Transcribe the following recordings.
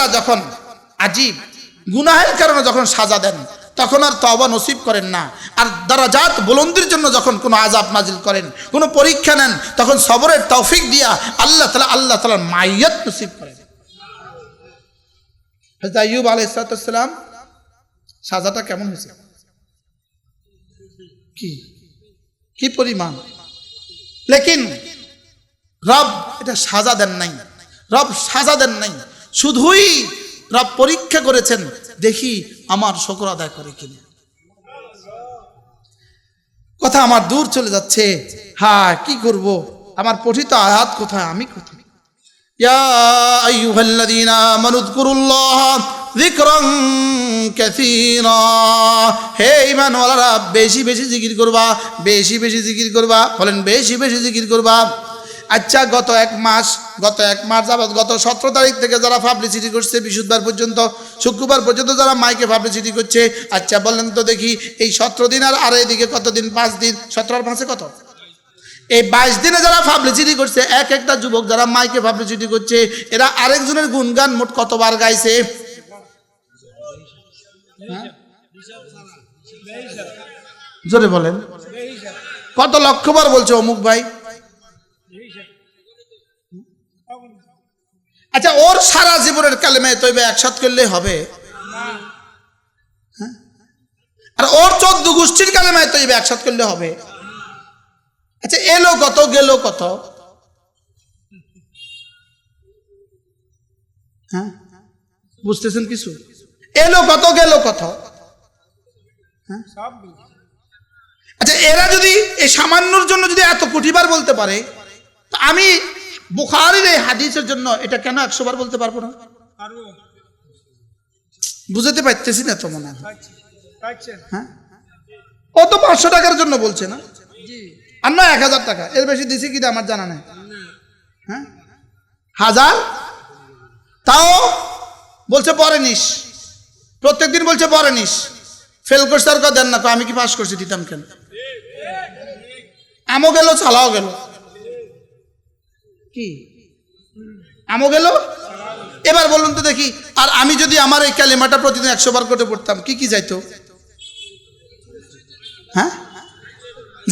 তালা যখন আজীব, গুনাহের কারণে যখন সাজা দেন, তখন আর তবা নসিব করেন না। আর দারাজাত বুলন্দির জন্য যখন কোনো আজাব নাজিল করেন, কোনো পরীক্ষা নেন, তখন সবরের তৌফিক দিয়া আল্লাহ তালা, আল্লাহ তালার মাইয়াত নসিব করেন। হজরত আলাইসালাম সাজাটা কেমন হয়েছে? কি? কি পরিমাণ? লেকিন রব এটা সাজা দেন নাই। রব সাজা দেন নাই। শুধুই রব পরীক্ষা করেছেন দেখি আমার শকর আদায় করে কিনা কথা আমার দূর চলে যাচ্ছে হ্যাঁ কি করব আমার পঠিত আয়াত কোথায় আমি কোথায় يا أيها الذين آمنوا اذكروا الله ذكرا كثيرا হে ইমানওয়ালারা বেশি বেশি জিকির করবা বেশি বেশি জিকির করবা বলেন বেশি বেশি জিকির করবা আচ্ছা গত এক মাস, গত এক মাস যাবৎ গত সতেরো তারিখ থেকে যারা পাবলিসিটি করছে বিশুদ্ধবার পর্যন্ত, শুক্রবার পর্যন্ত যারা মাইকে পাবলিসিটি করছে আচ্ছা বলেন তো দেখি, এই সতেরো দিন আর আর এদিকে কতদিন? পাঁচ দিন। সতেরো আর পাঁচে কত? এই বাইশ দিনে যারা পাবলিসিটি করছে, এক একটা যুবক যারা মাইকে পাবলিসিটি করছে, এরা আরেকজনের গুণগান মোট কতবার গাইছে? হ্যাঁ? জোরে বলেন। কত লক্ষবার বলছে অমুক ভাই? আচ্ছা ওর সারা জীবনের কালেমে তৈবে একসাথ করলে হবে। হ্যাঁ? আর ওর চোদ্দ গোষ্ঠীর কালেমায় তৈবে একসাথ করলে হবে। আচ্ছা এলো কত, গেল কত? হ্যাঁ? বুঝতেছেন কিছু? এলো কত, গেল কত? হ্যাঁ? আচ্ছা এরা যদি এই সামান্যর জন্য যদি এত কোটিবার বলতে পারে আমি বুখারির এই হাদিসের জন্য এটা কেন একশো বার বলতে পারব না? বুঝতে পারতেছি না তো মনে হয়। ও তো পাঁচশো টাকার জন্য বলছে না? জি। আর না এক হাজার টাকা। এর বেশি দিছি কিনা আমার জানা নেই। হ্যাঁ? হাজার? তাও বলছে পরে নিস। প্রত্যেকদিন বলছে পরে নিস। ফেল করছে আর দেন না আমি কি পাস করছি দিতাম কেন? আমও গেল চালাও গেল। কি? আমও গেল? এবার বলুন তো দেখি, আর আমি যদি আমার এই কালিমাটা প্রতিদিন একশো বার করে পড়তাম, কি কি যাইতো? হ্যাঁ?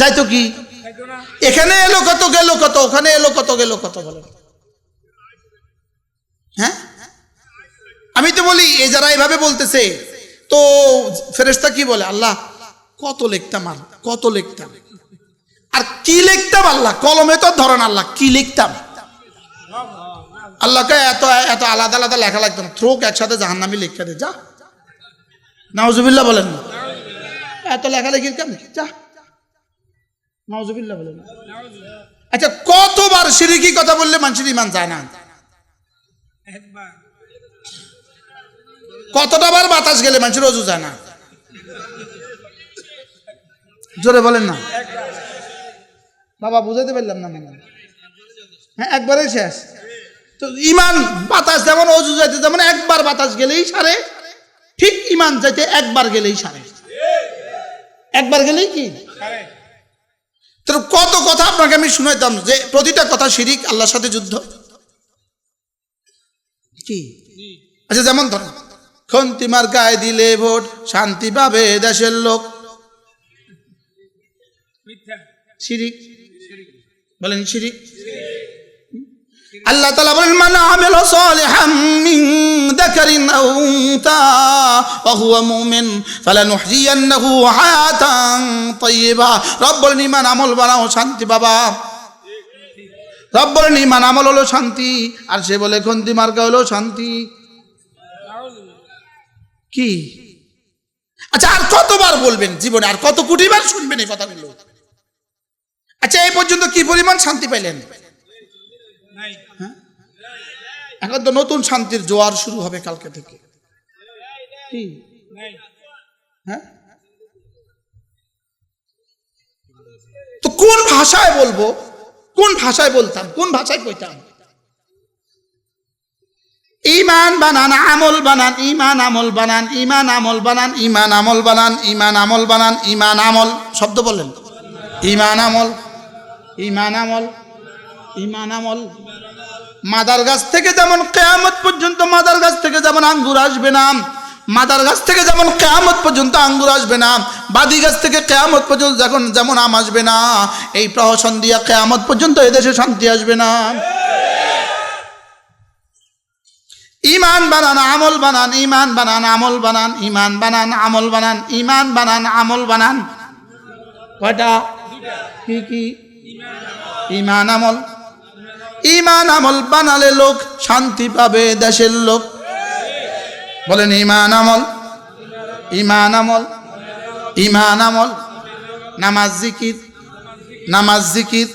যাইতো কি? এখানে এলো কত, গেল কত, ওখানে এলো কত, গেল কত, বলো। হ্যাঁ? আমি তো বলি এই যারা এইভাবে বলতেছে, তো ফেরেশতা কি বলে? আল্লাহ, কত লিখতাম আর, কত লিখতাম। আর কি লিখতাম আল্লাহ? কলমে তো ধরেন আল্লাহ, কি লিখতাম? আল্লাহকে এত এত আলাদা আলাদা লেখা লাগতো না। থ্রোক একসাথে জাহান্নামি লিখে দে, যা। নাউজুবিল্লাহ বলেন না। এত লেখালেখির কেন যা। নাউজুবিল্লাহ বলেন আচ্ছা কতবার সিরিকি কথা বললে মানুষের ইমান যায় না? কতটা বার বাতাস গেলে মানুষের অজু যায় না? জোরে বলেন না। বাবা বুঝাতে পারলাম না মানে হ্যাঁ একবারে শেষ। তো ইমান বাতাস যেমন অজু যাইতে যেমন একবার বাতাস গেলেই সারে। ঠিক ইমান যাইতে একবার গেলেই সারে। একবার গেলেই কি? তো কত কথা আপনাকে আমি শুনাইতাম যে প্রতিটা কথা শিরিক আল্লাহর সাথে যুদ্ধ। কি? আচ্ছা যেমন ধরেন খন্তিমার গায়ে দিলে ভোট শান্তি পাবে দেশের লোক। শিরিক। বলেন শিরিক। আল্লাহ তালা বলেন, মান আমিল সালিহাম মিন যাকারিন আও উনসা ওয়া হুয়া মুমিন, ফালানুহজিয়ান্নাহু হায়াতান তাইয়্যিবা রব বলেন ঈমান আমল বানাও শান্তি বাবা রব বলেন আমল হলো শান্তি, আর সে বলে খন্তি মার্কা হলো শান্তি। কি? আচ্ছা আর কতবার বলবেন জীবনে, আর কত কোটিবার শুনবেন এই কথাগুলো? আচ্ছা এই পর্যন্ত কি পরিমাণ শান্তি পাইলেন? নাই। এখন তো নতুন শান্তির জোয়ার শুরু হবে কালকে থেকে। কি? হ্যাঁ? তো কোন ভাষায় বলব? কোন ভাষায় বলতাম? কোন ভাষায় কইতাম? ইমান বানান আমল বানান ইমান আমল বানান ইমান আমল বানান ইমান আমল বানান ইমান আমল বানান ইমান আমল। শব্দ বললেন ইমান আমল ইমান আমল। ইমান আমল। মাদার গাছ থেকে যেমন কেয়ামত পর্যন্ত মাদার গাছ থেকে যেমন আঙ্গুর আসবে না, মাদার গাছ থেকে যেমন কেয়ামত পর্যন্ত আঙ্গুর আসবে না, বাদি গাছ থেকে কেয়ামত পর্যন্ত যখন যেমন আম আসবে না, এই প্রহসন দিয়া কেয়ামত পর্যন্ত এদেশে শান্তি আসবে না। ইমান বানান, আমল বানান, ইমান বানান, আমল বানান, ইমান বানান, আমল বানান, ইমান বানান, আমল বানান। কয়টা? কি কি? ইমান আমল। ইমান আমল বানালে লোক শান্তি পাবে দেশের লোক। বলেন ইমান আমল ইমান আমল ইমান আমল, নামাজ জিকির নামাজ জিকির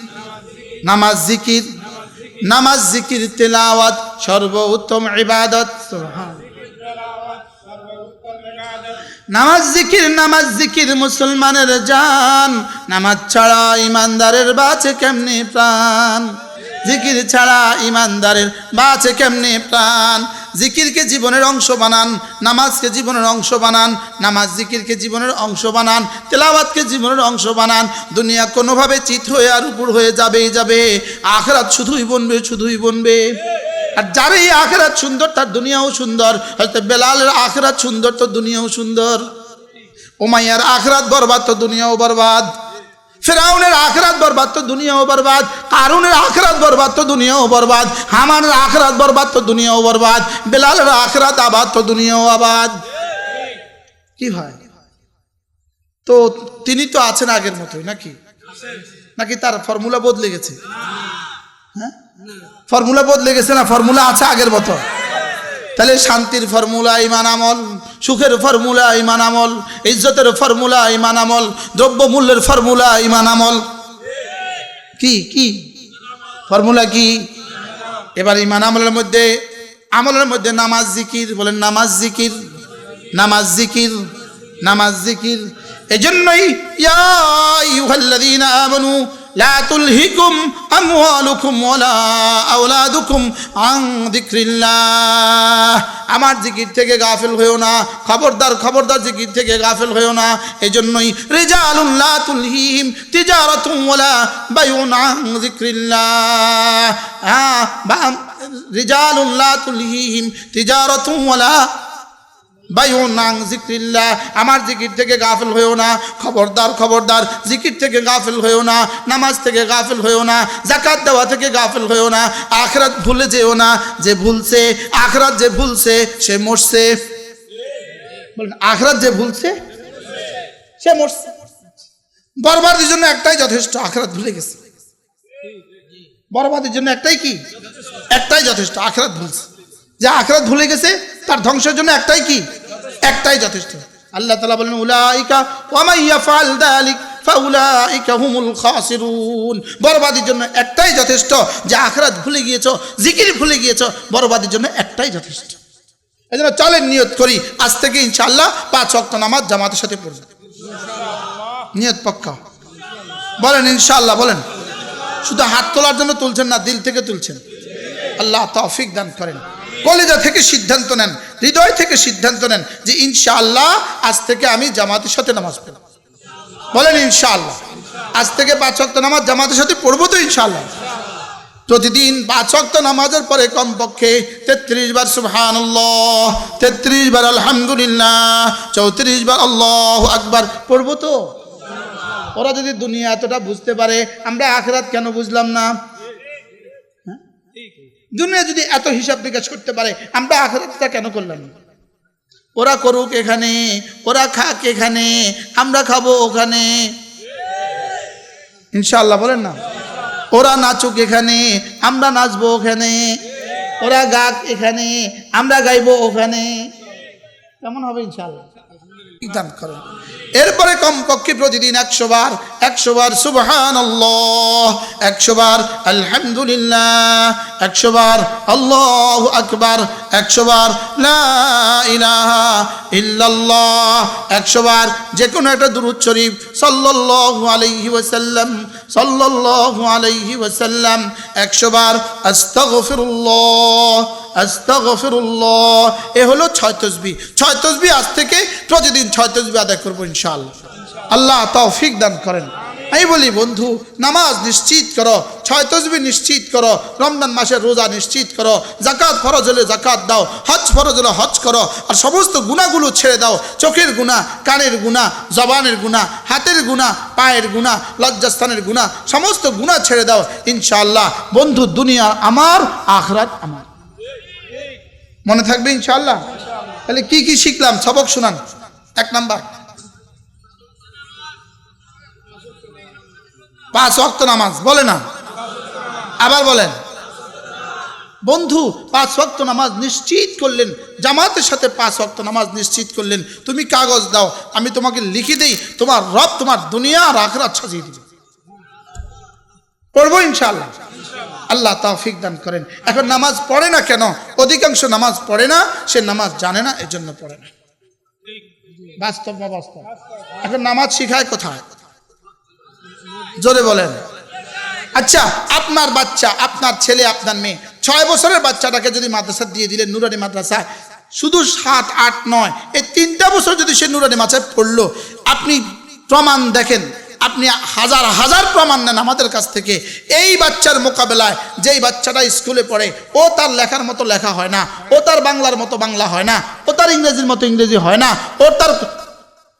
নামাজ জিকির নামাজ জিকির তেলাওয়াত, সর্বোত্তম ইবাদত। নামাজ জিকির নামাজ জিকির মুসলমানের জান, নামাজ ছাড়া ইমানদারের বাঁচে কেমনি প্রাণ? জিকির ছাড়া ইমানদারের বাঁচে কেমনি প্রাণ? জিকিরকে জীবনের অংশ বানান, নামাজকে জীবনের অংশ বানান, নামাজ জিকিরকে জীবনের অংশ বানান, তেলাওয়াতকে জীবনের অংশ বানান। দুনিয়া কোনোভাবে চিত হয়ে আর উপর হয়ে যাবেই যাবে। আখরাত শুধুই বনবে শুধুই বনবে। আর যার এই আখরাত সুন্দর, তার দুনিয়াও সুন্দর। হয়তো বেলালের আখরাত সুন্দর, তো দুনিয়াও সুন্দর। ওমাইয়ার আখরাত বরবাদ, তো দুনিয়াও বরবাদ। ফেরাউনের আখরাত বরবাদ তো দুনিয়াও বরবাদ, কারুনের আখরাত বরবাদ তো দুনিয়াও বরবাদ, হামানের আখরাত বরবাদ তো দুনিয়াও বরবাদ, বেলালের আখরাত আবাদ তো দুনিয়াও আবাদ। কি হয়? তো তিনি তো আছেন আগের মতোই নাকি? নাকি তার ফর্মুলা বদলে গেছে? হ্যাঁ? ফর্মুলা বদলে গেছে না? ফর্মুলা আছে আগের মতো? তাহলে শান্তির ফর্মুলা ইমান আমল, সুখের ফর্মুলা ইমান আমল, ইজ্জতের ফর্মুলা ইমান আমল, দ্রব্যমূল্যের ফর্মুলা ইমান আমল। কি কি? ফর্মুলা কি? এবার ইমান আমলের মধ্যে আমলের মধ্যে নামাজ জিকির, বলেন নামাজ জিকির নামাজ জিকির নামাজ জিকির। এজন্যই, ইয়া আইয়ুহাল্লাযীনা আমানু لا تلهكم أموالكم ولا أولادكم عن ذكر الله আমার জিকির থেকে গাফিল হয়েও না খবরদার খবরদার জিকির থেকে গাফিল হয়েও না এজন্যই রিজালুল্লাহ তুলহিম তিজারাতুম ওয়ালা বায়ুন আন যিকরিল্লাহ হ্যাঁ বা রিজালুল্লাহ তুলহিম তিজারাতুম ওয়ালা বায়ুনাং জিক্রিল্লাহ আমার জিকির থেকে গাফিল হয়েও না। খবরদার খবরদার, জিকির থেকে গাফিল হয়েও না। নামাজ থেকে গাফিল হয়েও না। জাকাত দেওয়া থেকে গাফিল হয়েও না। আখরাত ভুলে যেও না, যে ভুলছে, আখরাত যে ভুলছে, সে মরছে। আখরাত যে ভুলছে, সে মরছে। বরবাদের জন্য একটাই যথেষ্ট, আখরাত ভুলে গেছে। বরবাদের জন্য একটাই কি? একটাই যথেষ্ট, আখরাত ভুলছে। যে আখরাত ভুলে গেছে তার ধ্বংসের জন্য একটাই কি? একটাই যথেষ্ট। আল্লাহ তালা বলেন, উলাইকা ওয়ামাইয়া বরবাদির জন্য একটাই যথেষ্ট, যে আখরাত ভুলে গিয়েছ, জিকির ভুলে গিয়েছ, বরবাদির জন্য একটাই যথেষ্ট। এই জন্য চলেন নিয়ত করি, আজ থেকে ইনশাআল্লাহ পাঁচ অক্ট নামাজ জামাতের সাথে পড়বে। নিয়ত পক্কা। বলেন ইনশাল্লাহ বলেন। শুধু হাত তোলার জন্য তুলছেন না, দিল থেকে তুলছেন। আল্লাহ তৌফিক দান করেন। কলেজা থেকে সিদ্ধান্ত নেন, হৃদয় থেকে সিদ্ধান্ত নেন যে ইনশাআল্লাহ আজ থেকে আমি জামাতের সাথে নামাজ পড়ব। বলেন ইনশাআল্লাহ। আজ থেকে পাঁচ ওয়াক্ত নামাজ জামাতের সাথে পড়ব তো ইনশাআল্লাহ। প্রতিদিন পাঁচ ওয়াক্ত নামাজের পরে কমপক্ষে তেত্রিশ বার সুবহান তেত্রিশ বার আলহামদুলিল্লাহ, চৌত্রিশ বার আল্লাহ আকবার পড়ব তো? ওরা যদি দুনিয়া এতটা বুঝতে পারে, আমরা আখরাত কেন বুঝলাম না? দুনিয়া যদি এত হিসাব বিকাশ করতে পারে, আমরা আখরাতটা কেন করলাম? ওরা করুক এখানে, ওরা খাক এখানে, আমরা খাব ওখানে। ইনশাল্লাহ বলেন না? ওরা নাচুক এখানে, আমরা নাচবো ওখানে। ওরা গাক এখানে, আমরা গাইবো ওখানে। কেমন হবে ইনশাল্লাহ দান করেন এরপরে কমপক্ষে প্রতিদিন একশো বার একশো বার সুবহান একশো বার আলহামদুলিল্লাহ, একশো বার আল্লাহ আকবার, একশো বার ইল্লাল্লাহ, একশো বার যে কোনো একটা দুরুদ শরীফ, সাল্লাল্লাহু আলাইহি ওয়াসাল্লাম, সাল্লাল্লাহু আলাইহি ওয়াসাল্লাম, একশো বার আস্তাগফিরুল্লাহ আস্তাগফিরুল্লাহ। এ হলো ছয় তসবি। ছয় তসবি আজ থেকে প্রতিদিন ছয় তসবি আদায় করব ইনশাআল্লাহ। আল্লাহ তৌফিক দান করেন। আমি বলি, বন্ধু, নামাজ নিশ্চিত করো, ছয় তসবি নিশ্চিত করো, রমজান মাসের রোজা নিশ্চিত করো জাকাত ফরজ হলে জাকাত দাও, হজ ফরজ হলে হজ করো, আর সমস্ত গুণাগুলো ছেড়ে দাও, চোখের গুণা, কানের গুণা, জবানের গুণা, হাতের গুণা, পায়ের গুণা, লজ্জাস্থানের গুণা, সমস্ত গুণা ছেড়ে দাও, ইনশাআল্লাহ। বন্ধু, দুনিয়া আমার, আখরাত আমার। মনে থাকবে ইনশাআল্লাহ? তাহলে কি কি শিখলাম? সবক শুনান। এক নাম্বার। পাঁচ অক্ত নামাজ, বলে না? আবার বলেন। বন্ধু, পাঁচ ওয়াক্ত নামাজ নিশ্চিত করলেন, জামাতের সাথে পাঁচ ওয়াক্ত নামাজ নিশ্চিত করলেন, তুমি কাগজ দাও, আমি তোমাকে লিখে দিই, তোমার রব তোমার দুনিয়া আর আখরাত সাজিয়ে দিবে। পড়ব ইনশাআল্লাহ। আল্লাহ তাওফিক দান করেন। এখন নামাজ পড়ে না কেন? অধিকাংশ নামাজ পড়ে না, সে নামাজ জানে না এর জন্য পড়ে না। বাস্তব বা বাস্তব? এখন নামাজ শিখায় কোথায়? জোরে বলেন। আচ্ছা আপনার বাচ্চা, আপনার ছেলে, আপনার মেয়ে, ছয় বছরের বাচ্চাটাকে যদি মাদ্রাসা দিয়ে দিলেন নুরানি মাদ্রাসায়, শুধু সাত, আট, নয়, এই তিনটা বছর যদি সে নুরানি মাদ্রাসায় পড়ল, আপনি প্রমাণ দেখেন। আপনি হাজার হাজার প্রমাণ নেন আমাদের কাছ থেকে। এই বাচ্চার মোকাবেলায় যেই বাচ্চাটা স্কুলে পড়ে, ও তার লেখার মতো লেখা হয় না, ও তার বাংলার মতো বাংলা হয় না, ও তার ইংরেজির মতো ইংরেজি হয় না, ও তার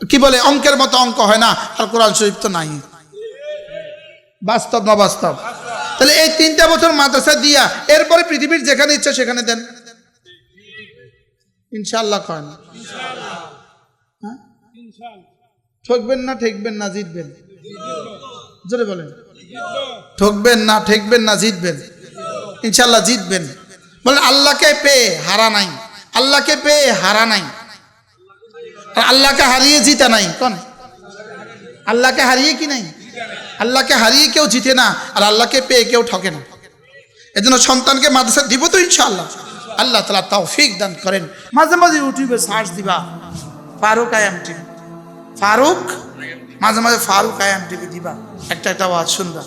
কি বলে, অঙ্কের মতো অঙ্ক হয় না, আর কোরআন শরীফ তো নাই। বাস্তব না বাস্তব? তাহলে এই তিনটা বছর মাদ্রাসা দিয়া, এরপরে পৃথিবীর যেখানে ইচ্ছা সেখানে দেন। ইনশাল্লাহ কয় না হ্যাঁ? ঠকবেন না, ঠেকবেন না, জিতবেন। জোরে বলেন। ঠকবেন না, ঠেকবেন না, জিতবেন। ইনশাল্লাহ জিতবেন। বলেন, আল্লাহকে পেয়ে হারা নাই। আল্লাহকে পেয়ে হারা নাই। আল্লাহকে হারিয়ে জিতা নাই। কোন? আল্লাহকে হারিয়ে কি নাই? আল্লাহকে হারিয়ে কেউ জিতে না, আর আল্লাহকে পেয়ে কেউ ঠকে না। এজন্য সন্তানকে মাদ্রাসা দিব তো ইনশাআল্লাহ। আল্লাহ তালা তৌফিক দান করেন। মাঝে মাঝে ইউটিউবে সার্চ দিবা, ফারুক আয়াম টিভি ফারুক মাঝে মাঝে ফারুক আয়াম টিভি দিবা। একটা একটা আওয়াজ শুনবা।